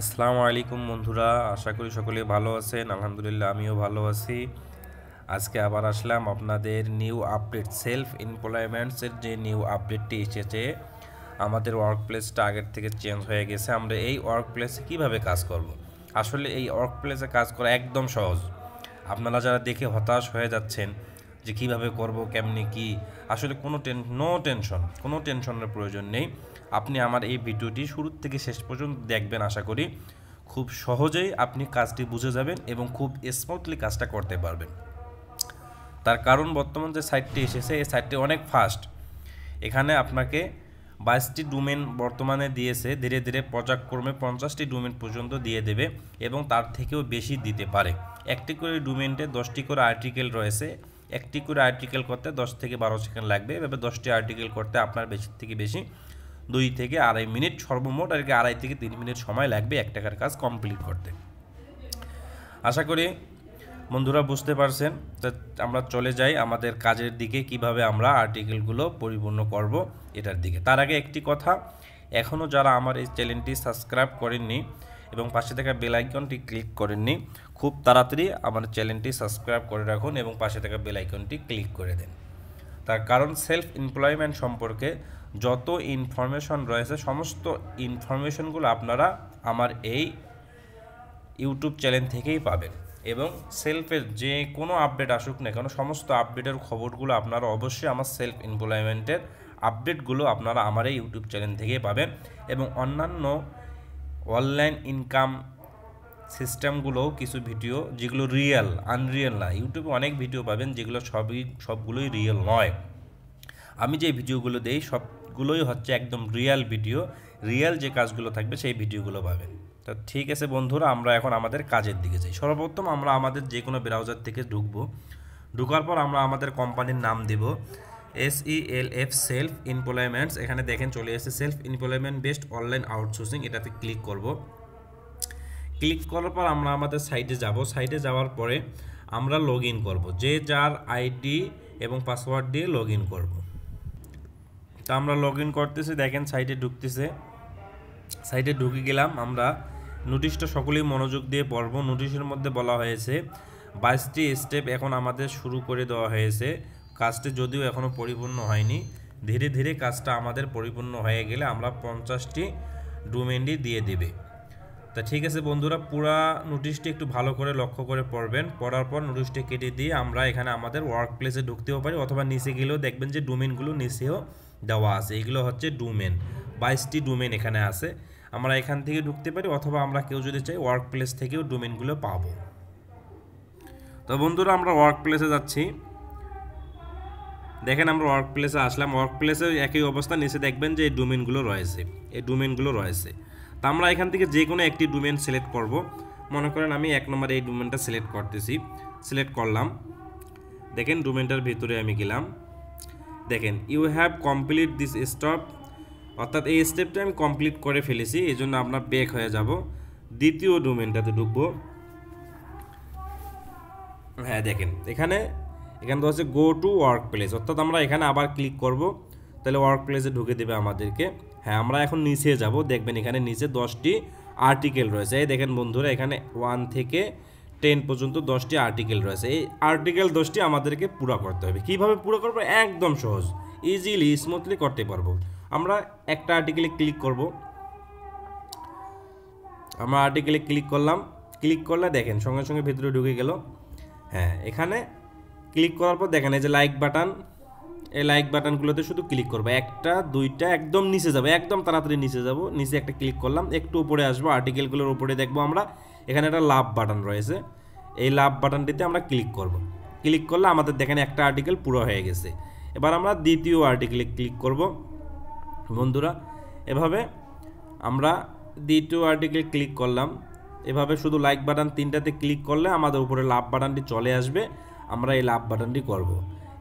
আসসালামু আলাইকুম বন্ধুরা, আশা করি সকলে ভালো আছেন। আলহামদুলিল্লাহ, আমিও ভালো আছি। আজকে আবার আসলাম আপনাদের নিউ আপডেট, সেলফ এমপ্লয়মেন্টসের যে নিউ আপডেটটি এসেছে, আমাদের ওয়ার্ক প্লেসটা আগের থেকে চেঞ্জ হয়ে গেছে। আমরা এই ওয়ার্ক প্লেসে কীভাবে কাজ করব। আসলে এই ওয়ার্ক প্লেসে কাজ করা একদম সহজ। আপনারা যারা দেখে হতাশ হয়ে যাচ্ছেন যে কীভাবে করব, কেমনি কি, আসলে কোনো টেন নো টেনশন কোনো টেনশনের প্রয়োজন নেই। আপনি আমার এই ভিডিওটি শুরু থেকে শেষ পর্যন্ত দেখবেন আশা করি। খুব সহজেই আপনি কাজটি বুঝে যাবেন এবং খুব স্মুথলি কাজটা করতে পারবেন। তার কারণ বর্তমান যে সাইটটি এসেছে, এই সাইটটি অনেক ফাস্ট এখানে আপনাকে বাইশটি ডোমেন বর্তমানে দিয়েছে, ধীরে ধীরে পর্যায়ক্রমে পঞ্চাশটি ডোমেন পর্যন্ত দিয়ে দেবে এবং তার থেকেও বেশি দিতে পারে। একটি করে ডোমেনটে দশটি করে আর্টিকেল রয়েছে। একটি করে আর্টিকেল করতে দশ থেকে বারো সেকেন্ড লাগবে। এভাবে দশটি আর্টিকেল করতে আপনার বেশি থেকে বেশি দুই থেকে আড়াই মিনিট সর্বমোট আর কি আড়াই থেকে তিন মিনিট সময় লাগবে এক টাকার কাজ কমপ্লিট করতে। আশা করি বন্ধুরা বুঝতে পারছেন তো আমরা চলে যাই আমাদের কাজের দিকে, কীভাবে আমরা আর্টিকেলগুলো পরিপূর্ণ করব এটার দিকে। তার আগে একটি কথা এখনও যারা আমার এই চ্যানেলটি সাবস্ক্রাইব করেননি এবং পাশে থাকা বেল আইকনটি ক্লিক করেননি খুব তাড়াতাড়ি আমার চ্যানেলটি সাবস্ক্রাইব করে রাখুন এবং পাশে থাকা বেল আইকনটি ক্লিক করে দেন। তার কারণ সেলফ এমপ্লয়মেন্ট সম্পর্কে যত ইনফরমেশন রয়েছে, সমস্ত ইনফরমেশনগুলো আপনারা আমার এই ইউটিউব চ্যানেল থেকেই পাবেন এবং সেলফের যে কোনো আপডেট আসুক না কেন, সমস্ত আপডেটের খবরগুলো আপনারা অবশ্যই আমার সেলফ এমপ্লয়মেন্টের আপডেটগুলো আপনারা আমার এই ইউটিউব চ্যানেল থেকেই পাবেন এবং অন্যান্য অনলাইন ইনকাম সিস্টেমগুলোও কিছু ভিডিও, যেগুলো রিয়েল আনরিয়েল না। ইউটিউবে অনেক ভিডিও পাবেন যেগুলো সবই, সবগুলোই রিয়েল নয়। আমি যে ভিডিওগুলো দেই, সবগুলোই হচ্ছে একদম রিয়েল ভিডিও রিয়েল যে কাজগুলো থাকবে, সেই ভিডিওগুলো পাবেন। তো ঠিক আছে বন্ধুরা, আমরা এখন আমাদের কাজের দিকে যাই। সর্বপ্রথম আমরা আমাদের যে কোনো ব্রাউজার থেকে ঢুকবো। ঢুকার পর আমরা আমাদের কোম্পানির নাম দেব। S E L F self employments এখানে দেখেন চলে এসেছে self employment based online outsourcing এটাতে ক্লিক করব। ক্লিক করার পর আমরা আমাদের সাইটে যাব। সাইটে যাওয়ার পরে আমরা লগ ইন করব। যে যার আইডি এবং পাসওয়ার্ড দিয়ে লগ ইন করব। তা আমরা লগ ইন করতেছি, দেখেন সাইটে ঢুকতেছে। সাইটে ঢুকে গেলাম, আমরা নোটিশটা সকলেই মনোযোগ দিয়ে পড়ব। নোটিশের মধ্যে বলা হয়েছে, বাইশটি স্টেপ এখন আমাদের শুরু করে দেওয়া হয়েছে। কাজটি যদিও এখনও পরিপূর্ণ হয়নি, ধীরে ধীরে কাজটা আমাদের পরিপূর্ণ হয়ে গেলে আমরা পঞ্চাশটি ডোমেনডি দিয়ে দেবে। তা ঠিক আছে বন্ধুরা, পুরা নোটিশটি একটু ভালো করে লক্ষ্য করে পড়বেন, পড়ার পর নোটিশটি কেটে দিয়ে আমরা এখানে আমাদের ওয়ার্ক প্লেসে ঢুকতেও পারি, অথবা নিচে গেলেও দেখবেন যে ডোমেনগুলো নিচেও দেওয়া আছে, এগুলো হচ্ছে ডোমেন বাইশটি ডোমেন এখানে আছে। আমরা এখান থেকে ঢুকতে পারি, অথবা আমরা কেউ যদি চাই ওয়ার্ক প্লেস থেকেও ডোমেনগুলো পাবো। তো বন্ধুরা আমরা ওয়ার্ক প্লেসে যাচ্ছি। দেখেন আমরা ওয়ার্ক প্লেসে আসলাম ওয়ার্ক প্লেসে একই অবস্থা, নিচে দেখবেন যে এই ডোমেনগুলো রয়েছে, এই ডোমেনগুলো রয়েছে। তা আমরা এখান থেকে যে কোনো একটি ডোমেন সিলেক্ট করব। মনে করেন আমি এক নম্বরে এই ডোমেনটা সিলেক্ট করতেছি সিলেক্ট করলাম। দেখেন ডোমেনটার ভিতরে আমি গেলাম। দেখেন you have complete this step অর্থাৎ এই স্টেপটা আমি কমপ্লিট করে ফেলেছি এই জন্য আপনার বেক হয়ে যাব। দ্বিতীয় ডোমেনটাতে ঢুকবো। হ্যাঁ দেখেন, এখানে এখানে তো হচ্ছে গো টু ওয়ার্ক প্লেস অর্থাৎ আমরা এখানে আবার ক্লিক করব, তাহলে ওয়ার্ক প্লেসে ঢুকে দেবে আমাদেরকে। হ্যাঁ আমরা এখন নিচে যাব, দেখবেন এখানে নিচে দশটি আর্টিকেল রয়েছে। এই দেখেন বন্ধুরা, এখানে ওয়ান থেকে টেন পর্যন্ত দশটি আর্টিকেল রয়েছে। এই আর্টিকেল দশটি আমাদেরকে পুরো করতে হবে। কীভাবে পুরো করব? একদম সহজ ইজিলি স্মুথলি করতে পারব। আমরা একটা আর্টিকেলে ক্লিক করব। আমরা আর্টিকেলে ক্লিক করলাম। ক্লিক করলে দেখেন সঙ্গে সঙ্গে ভেতরে ঢুকে গেল। হ্যাঁ এখানে ক্লিক করার পর দেখেন, এই যে লাইক বাটন এই লাইক বাটনগুলোতে শুধু ক্লিক করব। একটা, দুইটা, একদম নিচে যাব, একদম তাড়াতাড়ি নিচে যাব। নিচে একটা ক্লিক করলাম, একটু উপরে আসব আর্টিকেলগুলোর উপরে দেখব আমরা। এখানে একটা লাভ বাটন রয়েছে। এই লাভ বাটনটিতে আমরা ক্লিক করব। ক্লিক করলে আমাদের দেখেন একটা আর্টিকেল পুরো হয়ে গেছে। এবার আমরা দ্বিতীয় আর্টিকেলে ক্লিক করব। বন্ধুরা, এভাবে আমরা দ্বিতীয় আর্টিকেল ক্লিক করলাম। এভাবে শুধু লাইক বাটন তিনটাতে ক্লিক করলে আমাদের উপরে লাভ বাটনটি চলে আসবে। আমরা এই লাভ বাটনটি করব।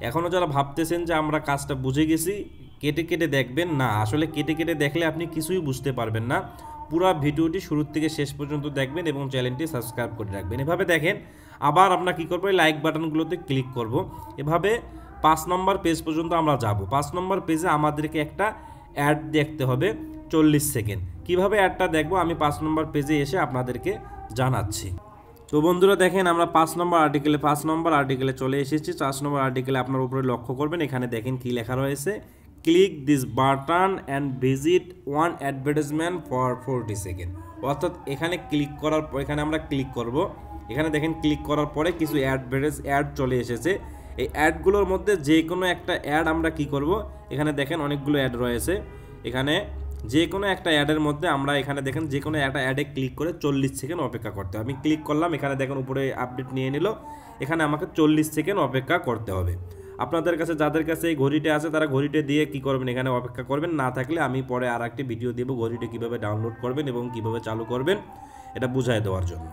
এখনও যারা ভাবতেছেন যে আমরা কাজটা বুঝে গেছি, কেটে কেটে দেখবেন না। আসলে কেটে কেটে দেখলে আপনি কিছুই বুঝতে পারবেন না। পুরো ভিডিওটি শুরুর থেকে শেষ পর্যন্ত দেখবেন এবং চ্যানেলটি সাবস্ক্রাইব করে রাখবেন। এভাবে দেখেন, আবার আমরা কী করব? লাইক বাটনগুলোতে ক্লিক করব। এভাবে পাঁচ নম্বর পেজ পর্যন্ত আমরা যাব। পাঁচ নম্বর পেজে আমাদেরকে একটা অ্যাড দেখতে হবে, চল্লিশ সেকেন্ড কীভাবে অ্যাডটা দেখব? আমি পাঁচ নম্বর পেজে এসে আপনাদেরকে জানাচ্ছি। তো বন্ধুরা দেখেন, আমরা পাঁচ নম্বর আর্টিকেলে পাঁচ নম্বর আর্টিকেলে চলে এসেছি। পাঁচ নম্বর আর্টিকেলে আপনার উপরে লক্ষ্য করবেন, এখানে দেখেন কি লেখা রয়েছে। Click this button and visit one advertisement for forty second অর্থাৎ এখানে ক্লিক করার পর এখানে আমরা ক্লিক করব। এখানে দেখেন ক্লিক করার পরে কিছু অ্যাডভার্টাইজ অ্যাড চলে এসেছে। এই অ্যাডগুলোর মধ্যে যে কোনো একটা অ্যাড আমরা কি করব? এখানে দেখেন অনেকগুলো অ্যাড রয়েছে। এখানে যে কোনো একটা অ্যাডের মধ্যে আমরা এখানে দেখেন যে কোনো একটা অ্যাডে ক্লিক করে চল্লিশ সেকেন্ড অপেক্ষা করতে হবে। আমি ক্লিক করলাম, এখানে দেখেন উপরে আপডেট নিয়ে নিল। এখানে আমাকে চল্লিশ সেকেন্ড অপেক্ষা করতে হবে। আপনাদের কাছে, যাদের কাছে এই ঘড়িটা আছে, তারা ঘড়িটা দিয়ে কি করবেন, এখানে অপেক্ষা করবেন। না থাকলে আমি পরে আর একটি ভিডিও দেব, ঘড়িটা কীভাবে ডাউনলোড করবেন এবং কীভাবে চালু করবেন, এটা বুঝাই দেওয়ার জন্য।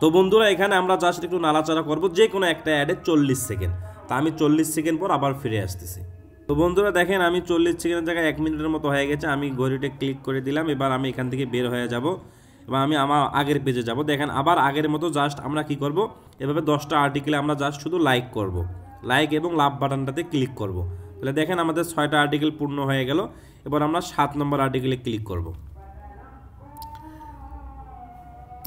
তো বন্ধুরা, এখানে আমরা জাস্ট একটু নাড়াচাড়া করব যে কোনো একটা অ্যাডে চল্লিশ সেকেন্ড। তা আমি চল্লিশ সেকেন্ড পর আবার ফিরে আসতেছি। তো বন্ধুরা দেখেন, আমি চল্লিশ সেকেন্ডের জায়গায় এক মিনিটের মতো হয়ে গেছে। আমি ঘড়িটা ক্লিক করে দিলাম, এবার আমি এখান থেকে বের হয়ে যাব। এবার আমি আমার আগের পেজে যাব। দেখেন, আবার আগের মতো জাস্ট আমরা কি করব? এভাবে দশটা আর্টিকেলে আমরা জাস্ট শুধু লাইক করব। লাইক এবং লাভ বাটনটাতে ক্লিক করব। তাহলে দেখেন, আমাদের ছয়টা আর্টিকেল পূর্ণ হয়ে গেল। এবার আমরা সাত নম্বর আর্টিকেলে ক্লিক করব।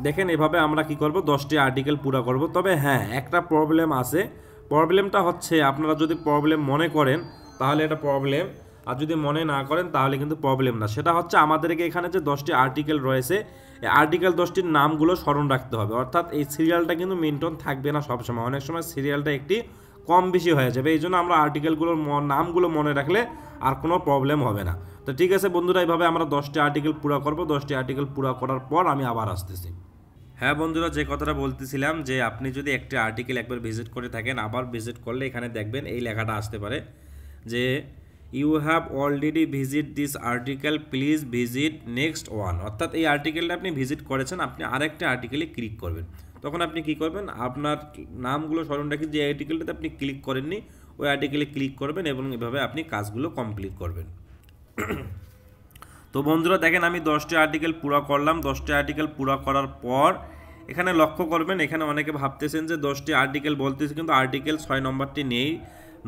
দেখেন, এভাবে আমরা কি করব? দশটি আর্টিকেল পুরো করব। তবে হ্যাঁ একটা প্রবলেম আছে। প্রবলেমটা হচ্ছে, আপনারা যদি প্রবলেম মনে করেন তাহলে এটা প্রবলেম আর যদি মনে না করেন, তাহলে কিন্তু প্রবলেম না। সেটা হচ্ছে আমাদেরকে এখানে যে দশটি আর্টিকেল রয়েছে, এই আর্টিকেল দশটির নামগুলো স্মরণ রাখতে হবে। অর্থাৎ এই সিরিয়ালটা কিন্তু মেনটেন থাকবে না সবসময়। অনেক সময় সিরিয়ালটা একটি কম বেশি হয়ে যাবে। এই জন্য আমরা আর্টিকেলগুলোর নামগুলো মনে রাখলে আর কোনো প্রবলেম হবে না। তো ঠিক আছে বন্ধুরা, এইভাবে আমরা দশটি আর্টিকেল পুরো করব। দশটি আর্টিকেল পুরো করার পর আমি আবার আসতেছি। হ্যাঁ বন্ধুরা, যে কথাটা বলতেছিলাম যে আপনি যদি একটি আর্টিকেল একবার ভিজিট করে থাকেন, আবার ভিজিট করলে এখানে দেখবেন এই লেখাটা আসতে পারে। যে you have already visit this article please visit next one অর্থাৎ এই আর্টিকেলটা আপনি ভিজিট করেছেন, আপনি আরেকটা আর্টিকেলে ক্লিক করবেন। তখন আপনি কি করবেন? আপনার নামগুলো স্মরণ রাখি যে আর্টিকেলটাতে আপনি ক্লিক করেননি, ওই আর্টিকেলে ক্লিক করবেন এবং এভাবে আপনি কাজগুলো কমপ্লিট করবেন। তো বন্ধুরা, দেখেন আমি দশটি আর্টিকেল পুরো করলাম। দশটি আর্টিকেল পুরো করার পর এখানে লক্ষ্য করবেন, এখানে অনেকে ভাবতেছেন যে দশটি আর্টিকেল বলতেছে, কিন্তু আর্টিকেল ছয় নম্বরটি নেই।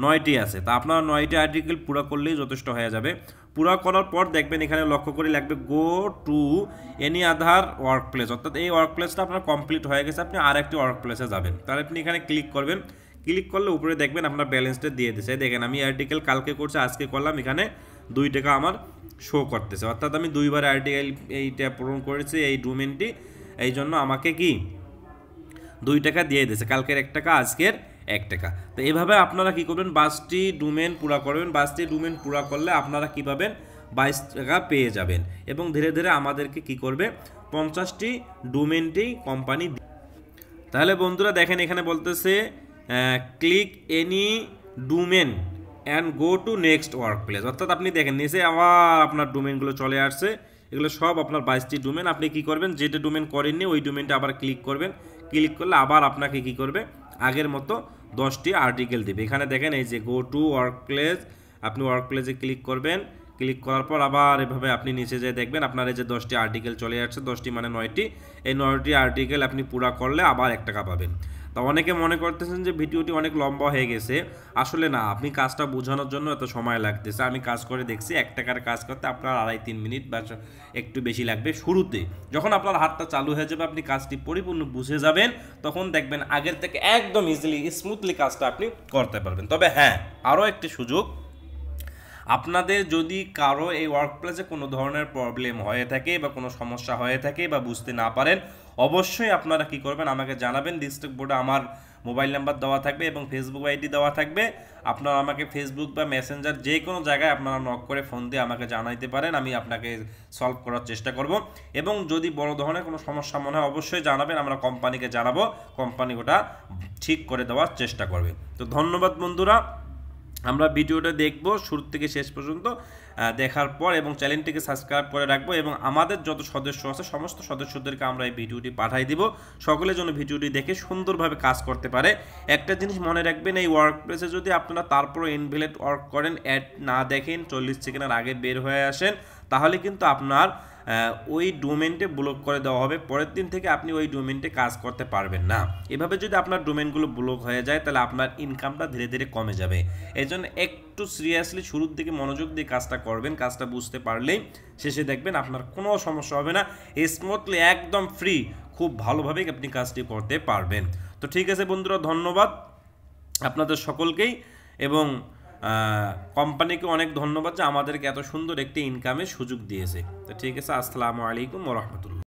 নয়টি আছে। তা আপনার নয়টি আর্টিকেল পুরো করলেই যথেষ্ট হয়ে যাবে। পুরো করার পর দেখবেন এখানে লক্ষ্য করে লাগবে go to any other work place অর্থাৎ এই ওয়ার্ক প্লেসটা আপনার কমপ্লিট হয়ে গেছে, আপনি আর একটি ওয়ার্ক প্লেসে যাবেন। তাহলে আপনি এখানে ক্লিক করবেন। ক্লিক করলে উপরে দেখবেন আপনার ব্যালেন্সটা দিয়ে দিচ্ছে দেখেন, আমি আর্টিকেল কালকে করছি, আজকে করলাম, এখানে দুই টাকা আমার শো করতেছে। অর্থাৎ আমি দুইবার আর্টিকেল এইটা পূরণ করেছি, এই ডোমেনটি এই জন্য আমাকে কি? দুই টাকা দিয়ে দিয়েছে কালকের এক টাকা, আজকের এক টাকা। তো এভাবে আপনারা কি করবেন? বাসটি ডোমেন পুরা করবেন। বাসটি ডোমেন পুরা করলে আপনারা কী পাবেন? বাইশ টাকা পেয়ে যাবেন। এবং ধীরে ধীরে আমাদেরকে কি করবে? পঞ্চাশটি ডোমেনটি কোম্পানি তাহলে বন্ধুরা দেখেন এখানে বলতেছে click any domain and go to next work place অর্থাৎ আপনি দেখেন, নিচে আবার আপনার ডোমেনগুলো চলে আসছে। এগুলো সব আপনার বাইশটি ডোমেন। আপনি কি করবেন? যেটা ডোমেন করেননি, ওই ডোমেনটা আবার ক্লিক করবেন। ক্লিক করলে আবার আপনাকে কি করবে? আগের মতো দশটি আর্টিকেল দেবে। এখানে দেখেন এই যে গো টু ওয়ার্ক প্লেস আপনি ওয়ার্ক প্লেসে ক্লিক করবেন। ক্লিক করার পর আবার এভাবে আপনি নিচে যেয়ে দেখবেন আপনার এই যে দশটি আর্টিকেল চলে যাচ্ছে দশটি মানে নয়টি। এই নয়টি আর্টিকেল আপনি পুরা করলে আবার এক টাকা পাবেন। তা অনেকে মনে করতেছেন যে ভিডিওটি অনেক লম্বা হয়ে গেছে। আসলে না, আপনি কাজটা বোঝানোর জন্য এত সময় লাগতেছে। আমি কাজ করে দেখছি, এক টাকার কাজ করতে আপনার আড়াই তিন মিনিট বা একটু বেশি লাগবে শুরুতে। যখন আপনার হাতটা চালু হয়ে যাবে, আপনি কাজটি পরিপূর্ণ বুঝে যাবেন, তখন দেখবেন আগের থেকে একদম ইজিলি স্মুথলি কাজটা আপনি করতে পারবেন। তবে হ্যাঁ আরও একটি সুযোগ। আপনাদের যদি কারও এই ওয়ার্ক প্লেসে কোনো ধরনের প্রবলেম হয়ে থাকে বা কোনো সমস্যা হয়ে থাকে বা বুঝতে না পারেন অবশ্যই আপনারা কি করবেন, আমাকে জানাবেন ডিস্ট্রিক্ট বোর্ডে আমার মোবাইল নাম্বার দেওয়া থাকবে এবং ফেসবুক আইডি দেওয়া থাকবে। আপনারা আমাকে ফেসবুক বা মেসেঞ্জার যে কোনো জায়গায় আপনারা নক করে ফোন দিয়ে আমাকে জানাইতে পারেন, আমি আপনাকে সলভ করার চেষ্টা করব। এবং যদি বড় ধরনের কোনো সমস্যা মনে হয়, অবশ্যই জানাবেন, আমরা কোম্পানিকে জানাব কোম্পানি ওটা ঠিক করে দেওয়ার চেষ্টা করবে। তো ধন্যবাদ বন্ধুরা। আমরা ভিডিওটা দেখব, শুরু থেকে শেষ পর্যন্ত দেখার পর এবং চ্যানেলটিকে সাবস্ক্রাইব করে রাখব এবং আমাদের যত সদস্য আছে, সমস্ত সদস্যদেরকে আমরা এই ভিডিওটি পাঠাই দিব। সকলের জন্য ভিডিওটি দেখে সুন্দরভাবে কাজ করতে পারে। একটা জিনিস মনে রাখবেন, এই ওয়ার্ক প্লেসে যদি আপনারা তারপরও ইনভেলেট ওয়ার্ক করেন অ্যাড না দেখেন, চল্লিশ সেকেন্ডের আগে বের হয়ে আসেন, তাহলে কিন্তু আপনার ওই ডোমেনটে ব্লক করে দেওয়া হবে। পরের দিন থেকে আপনি ওই ডোমেনটে কাজ করতে পারবেন না। এভাবে যদি আপনার ডোমেনগুলো ব্লক হয়ে যায়, তাহলে আপনার ইনকামটা ধীরে ধীরে কমে যাবে। এই জন্য একটু সিরিয়াসলি শুরুর দিকে মনোযোগ দিয়ে কাজটা করবেন, কাজটা বুঝতে পারলেই শেষে দেখবেন আপনার কোনো সমস্যা হবে না। স্মুথলি একদম ফ্রি খুব ভালোভাবেই আপনি কাজটি করতে পারবেন। তো ঠিক আছে বন্ধুরা, ধন্যবাদ আপনাদের সকলকেই এবং কোম্পানিকে অনেক ধন্যবাদ যে আমাদেরকে এত সুন্দর একটি ইনকামের সুযোগ দিয়েছে। তো ঠিক আছে, আসসালামু আলাইকুম রহমতুল্লাহ।